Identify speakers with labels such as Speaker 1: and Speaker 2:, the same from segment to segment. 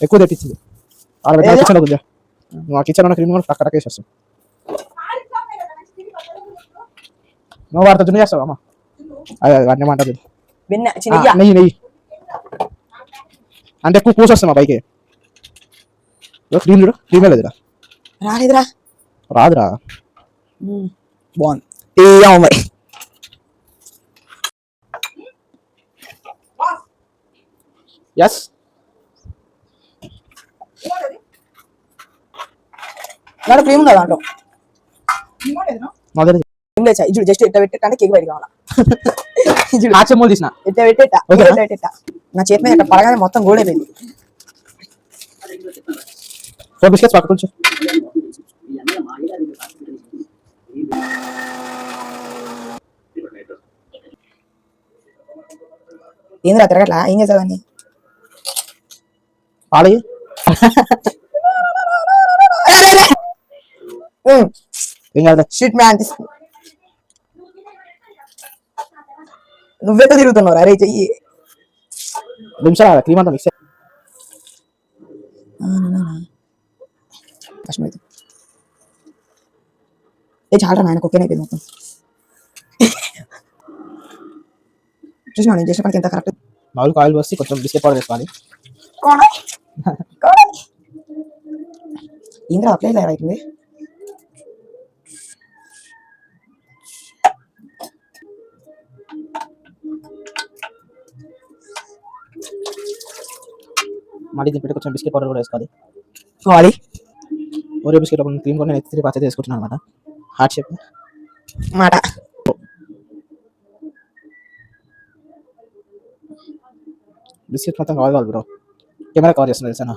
Speaker 1: ఎక్కువ తెప్పించింది. ఆడ? కిచెన్ కొద్దిగా నువ్వు ఆ కిచెన్ ఉన్న క్రీమ్ కూడా టక్ వేసేస్తావు నువ్వు వాడితో దున్ని చేస్తావు అమ్మ? అదే ఆ,
Speaker 2: చిన్నయ్య.
Speaker 1: నెయ్యి నెయ్యి. అంటే ఎక్కువ పూసి వస్తాయి మా పైకి. ఇదిగో క్రీమ్ చూడు క్రీమే లేదురా
Speaker 2: రాలేదురా.
Speaker 1: రాదురా.
Speaker 2: బాగుంది తీయమ్మ మరి
Speaker 1: ఎస్
Speaker 2: దాంట్లో క్రీమ్ ఉందా దాంట్లో? జస్ట్ ఇట్లా పెట్టేటంటే కేక్ బయట కావాలా? ఇది
Speaker 1: ఆ చెమ్మలు తీసిన
Speaker 2: ఇట్లా పెట్టేట? నా చేతి మీద ఇట్లా పడగానే మొత్తం గోడైపోయింది
Speaker 1: ఫోర్ బిస్కెట్స్
Speaker 2: ఏందిరా తిరగట్లా? ఏం చేసావని
Speaker 1: పాలి ఏం కాదు
Speaker 2: షిట్ మ్యాన్ నువ్వెంత తిరుగుతున్నావు అరే చెయ్యి
Speaker 1: నిమిషాలు క్రీమ్ అంతా మిక్స్
Speaker 2: కష్టమైంది ఏ చాలా నాయన కుక్కనే అయిపోయింది మొత్తం చూసినా నేను చేసిన పనికి ఎంత కరెక్ట్
Speaker 1: మామూలు ఆయిల్ పోసి కొంచెం బిస్కెట్ పౌడర్ వేసుకోవాలి
Speaker 2: ఏంద్రా అప్లై ఇలా అవుతుంది
Speaker 1: మళ్ళీ దీని పెట్టి కొంచెం బిస్కెట్ పౌడర్ కూడా వేసుకోవాలి
Speaker 2: కావాలి
Speaker 1: ఓరియో బిస్కెట్ ఒక క్రీమ్ కూడా నేను ఎత్తి పచ్చడి వేసుకుంటున్నాను అనమాట హార్ట్ షేప్
Speaker 2: మాట
Speaker 1: బిస్కెట్ మొత్తం కవర్ కావాలి బ్రో కెమెరా కవర్ చేస్తున్నా తెలుసా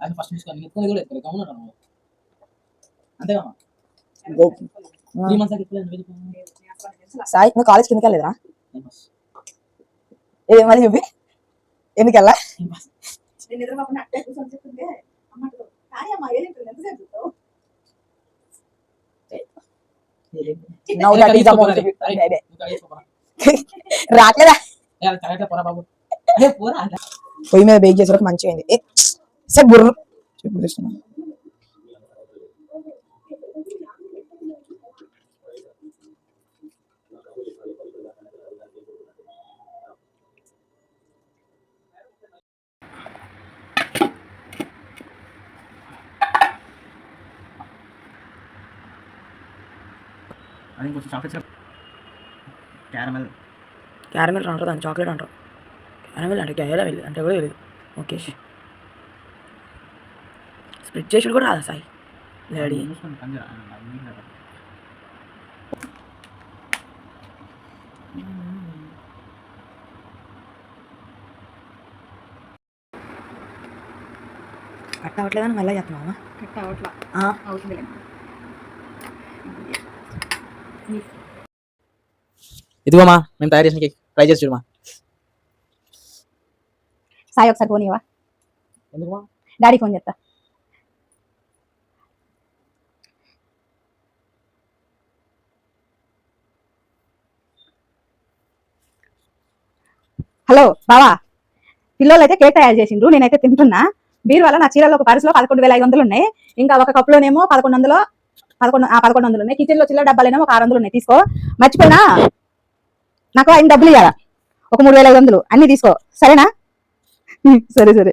Speaker 1: అది ఫస్ట్ తీసుకొని ఎత్తుకొని కూడా ఎత్తుకొని గమనం రా అంతేగా త్రీ మంత్స్
Speaker 2: సాయి నువ్వు కాలేజ్ కిందకి వెళ్ళలేదురా ఏ మళ్ళీ చెప్పి. beautiful baby. రాట్లేదా? పొయ్యి మీద బేక్ చేసే మంచిగా అయింది. ఏ సే బుర్ర చెప్పు తెస్తున్నా.
Speaker 1: అది కొంచెం చాక్లెట్ క్యారమెల్
Speaker 2: క్యారమెల్ అంటారు దాన్ని చాక్లెట్ అంటారు క్యారమెల్ అంటే క్యారమెల్ వెళ్ళి అంటే కూడా తెలియదు ఓకే. స్ప్లిట్ చేసి కూడా రాదా సాయి డాడీ కట్ అవ్వట్లేదని మళ్ళీ చెప్తున్నావా?
Speaker 3: కట్ అవట్లా అవుతుంది
Speaker 1: ఇదిగోమా మేము తయారు చేసిన కేక్. ట్రై చేసి చూడమా
Speaker 3: సాయి ఒకసారి ఫోన్ ఇవ్వా
Speaker 1: ఎందుకు
Speaker 3: డాడీ ఫోన్ చేస్తా హలో బావా. పిల్లలు అయితే కేక్ తయారు చేసిండ్రు నేనైతే తింటున్నా. బీర్ వల్ల నా చీరలో ఒక పర్సులో పదకొండు వేల ఐదు వందలు ఉన్నాయి. ఇంకా ఒక కప్పులోనేమో పదకొండు వందలు పదకొండు ఆ పదకొండు వందలు ఉన్నాయి. కిచెన్లో చిల్లర డబ్బాలేమో ఒక ఆరు వందలు ఉన్నాయి. తీసుకో. మర్చిపోయినా? నాకు ఆయన డబ్బులు ఇవ్వాలా ఒక మూడు వేల ఐదు వందలు. అన్ని తీసుకో. సరేనా? సరే సరే.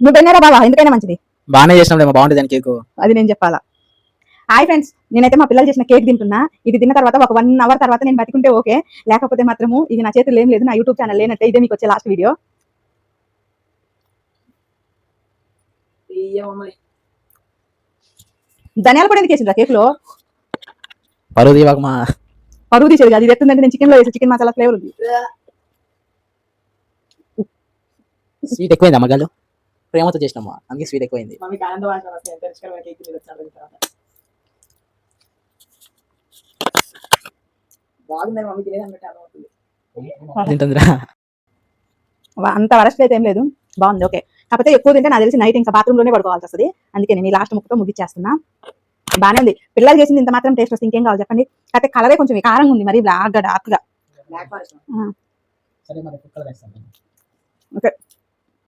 Speaker 3: నువ్వు తిన్నారా బాబా ఎందుకైనా మంచిది.
Speaker 1: బాగానే చేసినాం బాగుంటుంది దాని కేక్.
Speaker 3: అది నేను చెప్పాలా? హాయ్ ఫ్రెండ్స్ నేనైతే మా పిల్లలు చేసిన కేక్ తింటున్నా. ఇది తిన్న తర్వాత ఒక వన్ అవర్ తర్వాత నేను బతికుంటే ఓకే. లేకపోతే మాత్రము ఇది నా చేతులు ఏం లేదు నా యూట్యూబ్ ఛానల్ లేనట్టే ఇదే మీకు వచ్చే లాస్ట్ వీడియో ధనియాల పొడి ఎందుకు కేక్లో
Speaker 1: పరువు మా.
Speaker 3: పరుగు తీసేది కాదు ఇది ఎత్తుందంటే నేను చికెన్లో వేసి చికెన్ మసాలా ఫ్లేవర్ ఉంది.
Speaker 4: స్వీట్ ఎక్కువైంది అమ్మగాలు ప్రేమతో చేసినమ్మా అందుకే స్వీట్ ఎక్కువైంది.
Speaker 2: బాగుందని మమ్మీ తినేది అన్నట్టు అర్థమవుతుంది
Speaker 4: తింటుందిరా.
Speaker 3: వా- అంత వరస్ట్ అయితే ఏం లేదు. బాగుంది ఓకే. కాకపోతే ఎక్కువ తింటే నాకు తెలిసి నైట్ ఇంకా బాత్రూమ్లోనే పడుకోవాల్సి వస్తుంది. అందుకే నేను లాస్ట్ ముక్కతో ముగిచ్చేస్తున్నా. బానే ఉంది. పిల్లలు చేసింది ఇంత మాత్రం టేస్ట్ వస్తే ఇంకేం కావాలి చెప్పండి? కాకపోతే కలరే కొంచెం కారంగా ఉంది మరి బ్లాక్గా డార్క్గా.
Speaker 2: బ్లాక్ ఫారెస్ట్
Speaker 4: సరే మరి కుక్కలు వేస్తాను
Speaker 3: ఓకే.